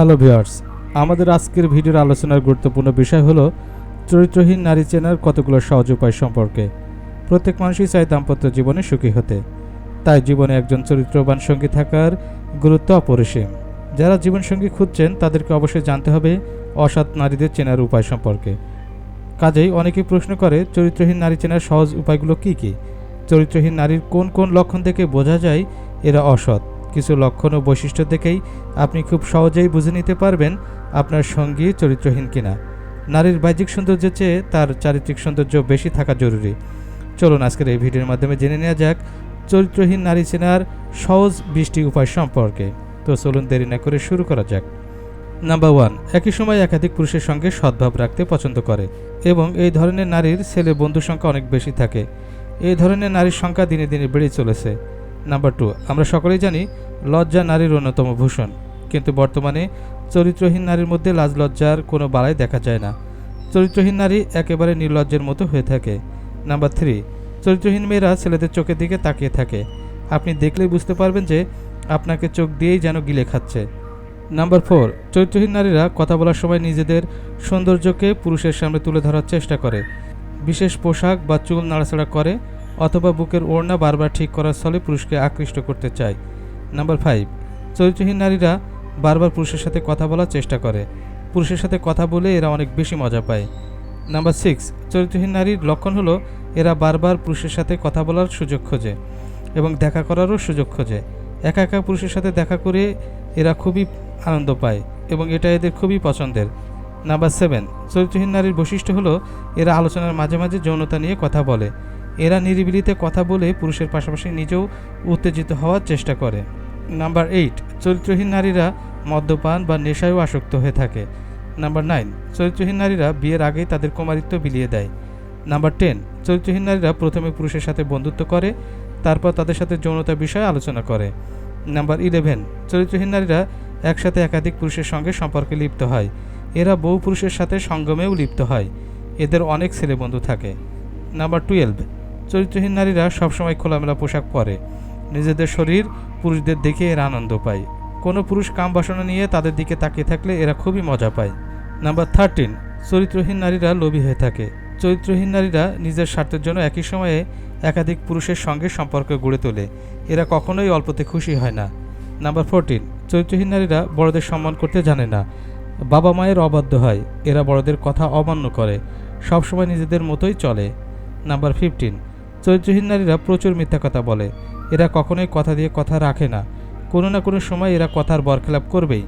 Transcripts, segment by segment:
Hello viewers আমাদের আজকের ভিডিওর আলোচনার গুরুত্বপূর্ণ বিষয় হলো চরিত্রহীন নারী চেনার কতগুলো সহজ উপায় সম্পর্কে। প্রত্যেক মানুষই চায় দাম্পত্য জীবনে সুখী হতে। তাই জীবনে একজন চরিত্রবান সঙ্গী থাকার গুরুত্ব অপরিসীম। যারা জীবনসঙ্গী খুঁজছেন, তাদেরকে অবশ্যই জানতে হবে অসৎ নারীদের চেনার উপায় সম্পর্কে। কাজেই অনেকেই প্রশ্ন করে, চরিত্রহীন নারী চেনার সহজ উপায়গুলো কি কি? চরিত্রহীন নারীর কোন কোন লক্ষণ থেকে বোঝা যায় এরা অসৎ? কিছু লক্ষণ ও বৈশিষ্ট্য দেখেই আপনি খুব সহজেই বুঝে নিতে পারবেন আপনার সঙ্গী চরিত্রহীন কিনা। নারীর বাহ্যিক সৌন্দর্যের চেয়ে তার চারিত্রিক সৌন্দর্য বেশি থাকা জরুরি। চলুন আজকের এই ভিডিওর মাধ্যমে জেনে নেওয়া যাক চরিত্রহীন নারী চেনার সহজ বৃষ্টি উপায় সম্পর্কে। তো চলুন দেরি না করে শুরু করা যাক। নাম্বার ওয়ান, একই সময় একাধিক পুরুষের সঙ্গে সদ্ভাব রাখতে পছন্দ করে এবং এই ধরনের নারীর ছেলে বন্ধু সংখ্যা অনেক বেশি থাকে। এই ধরনের নারীর সংখ্যা দিনে দিনে বেড়ে চলেছে। নাম্বার টু আমরা সকলেই জানি লজ্জা নারীর অন্যতম ভূষণ, কিন্তু বর্তমানে চরিত্রহীন নারীর মধ্যে লাজ লজ্জার কোনো বালাই দেখা যায় না। চরিত্রহীন নারী একেবারে নির্লজ্জের মতো হয়ে থাকে। নাম্বার থ্রি চরিত্রহীন মেয়েরা ছেলেদের চোখের দিকে তাকিয়ে থাকে। আপনি দেখলেই বুঝতে পারবেন যে আপনাকে চোখ দিয়েই যেন গিলে খাচ্ছে। নাম্বার ফোর চরিত্রহীন নারীরা কথা বলার সময় নিজেদের সৌন্দর্যকে পুরুষের সামনে তুলে ধরার চেষ্টা করে। বিশেষ পোশাক বা চুল নাড়াচাড়া করে অথবা বুকের ওড়না বারবার ঠিক করার ফলে পুরুষকে আকৃষ্ট করতে চায়। নাম্বার ফাইভ, চরিত্রহীন নারীরা বারবার পুরুষের সাথে কথা বলার চেষ্টা করে। পুরুষের সাথে কথা বলে এরা অনেক বেশি মজা পায়। নাম্বার সিক্স, চরিত্রহীন নারীর লক্ষণ হলো এরা বারবার পুরুষের সাথে কথা বলার সুযোগ খোঁজে এবং দেখা করারও সুযোগ খোঁজে। একা একা পুরুষের সাথে দেখা করে এরা খুবই আনন্দ পায় এবং এটা এদের খুবই পছন্দের। নাম্বার সেভেন, চরিত্রহীন নারীর বৈশিষ্ট্য হলো এরা আলোচনার মাঝে মাঝে যৌনতা নিয়ে কথা বলে। এরা নিরিবিলিতে কথা বলে পুরুষের পাশাপাশি নিজেও উত্তেজিত হওয়ার চেষ্টা করে। নাম্বার এইট চরিত্রহীন নারীরা মদ্যপান বা নেশায়ও আসক্ত হয়ে থাকে। নাম্বার নাইন চরিত্রহীন নারীরা বিয়ের আগেই তাদের কুমারিত্ব বিলিয়ে দেয়। নাম্বার টেন চরিত্রহীন নারীরা প্রথমে পুরুষের সাথে বন্ধুত্ব করে, তারপর তাদের সাথে যৌনতা বিষয়ে আলোচনা করে। নাম্বার ইলেভেন চরিত্রহীন নারীরা একসাথে একাধিক পুরুষের সঙ্গে সম্পর্কে লিপ্ত হয়। এরা বহু পুরুষের সাথে সঙ্গমেও লিপ্ত হয়। এদের অনেক ছেলে বন্ধু থাকে। নাম্বার টুয়েলভ চরিত্রহীন নারীরা সবসময় খোলামেলা পোশাক পরে। নিজেদের শরীর পুরুষদের দেখে এরা আনন্দ পায়। কোনো পুরুষ কাম বাসনা নিয়ে তাদের দিকে তাকিয়ে থাকলে এরা খুবই মজা পায়। নাম্বার থার্টিন চরিত্রহীন নারীরা লোভী হয়ে থাকে। চরিত্রহীন নারীরা নিজের স্বার্থের জন্য একই সময়ে একাধিক পুরুষের সঙ্গে সম্পর্ক গড়ে তোলে। এরা কখনোই অল্পতে খুশি হয় না। নাম্বার ফোরটিন চরিত্রহীন নারীরা বড়দের সম্মান করতে জানে না। বাবা মায়ের অবাধ্য হয়। এরা বড়দের কথা অমান্য করে। সবসময় নিজেদের মতোই চলে। নাম্বার ফিফটিন চরিত্রহীন নারীরা প্রচুর মিথ্যা কথা বলে। এরা কখনোই কথা দিয়ে কথা রাখে না। কোনো না কোনো সময় এরা কথার বরখেলাপ করবেই।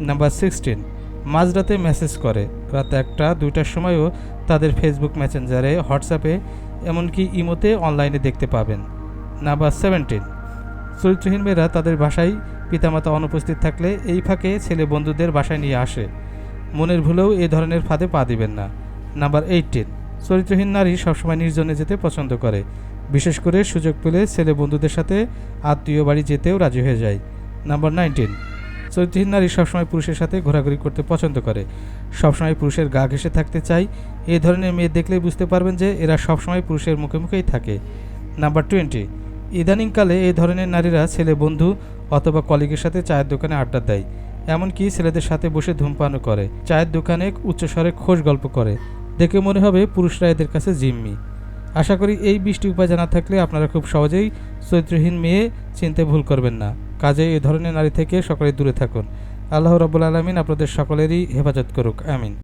নাম্বার সিক্সটিন, মাঝরাতে মেসেজ করে। রাত একটা, দুইটার সময়ও তাদের ফেসবুক মেসেঞ্জারে হোয়াটসঅ্যাপে এমনকি ইমোতে অনলাইনে দেখতে পাবেন। নাম্বার সেভেন্টিন, চরিত্রহীন মেয়েরা তাদের বাসায় পিতামাতা অনুপস্থিত থাকলে এই ফাঁকে ছেলে বন্ধুদের বাসায় নিয়ে আসে। মনের ভুলেও এ ধরনের ফাঁদে পা দিবেন না। নাম্বার এইটিন চরিত্রহীন নারী সবসময় নির্জনে যেতে পছন্দ করে। বিশেষ করে সুযোগ পেলে ছেলে বন্ধুদের সাথে আত্মীয় বাড়ি যেতেও রাজি হয়ে যায়। Number nineteen. চরিত্রহীন নারী সবসময় পুরুষের সাথে ঘোরাঘুরি করতে পছন্দ করে। সবসময় পুরুষের গা ঘেসে থাকতে চায় এই ধরনের মেয়ে দেখলেই বুঝতে পারবেন যে এরা সবসময় পুরুষের মুখে মুখেই থাকে। Number twenty. ইদানিংকালে এই ধরনের নারীরা ছেলে বন্ধু অথবা কলিগের সাথে চায়ের দোকানে আড্ডা দেয়। এমনকি ছেলেদের সাথে বসে ধূমপানও করে। চায়ের দোকানে উচ্চস্বরে খোশ গল্প করে। দেখে মনে হবে পুরুষরা এদের কাছে জিম্মি। আশা করি এই বৃষ্টি উপায় জানা থাকলে আপনারা খুব সহজেই চরিত্রহীন মেয়ে চিনতে ভুল করবেন না। কাজে এ ধরনের নারী থেকে সকলে দূরে থাকুন। আল্লাহ রবুল আলমিন আপনাদের সকলেরই হেফাজত করুক। আমিন।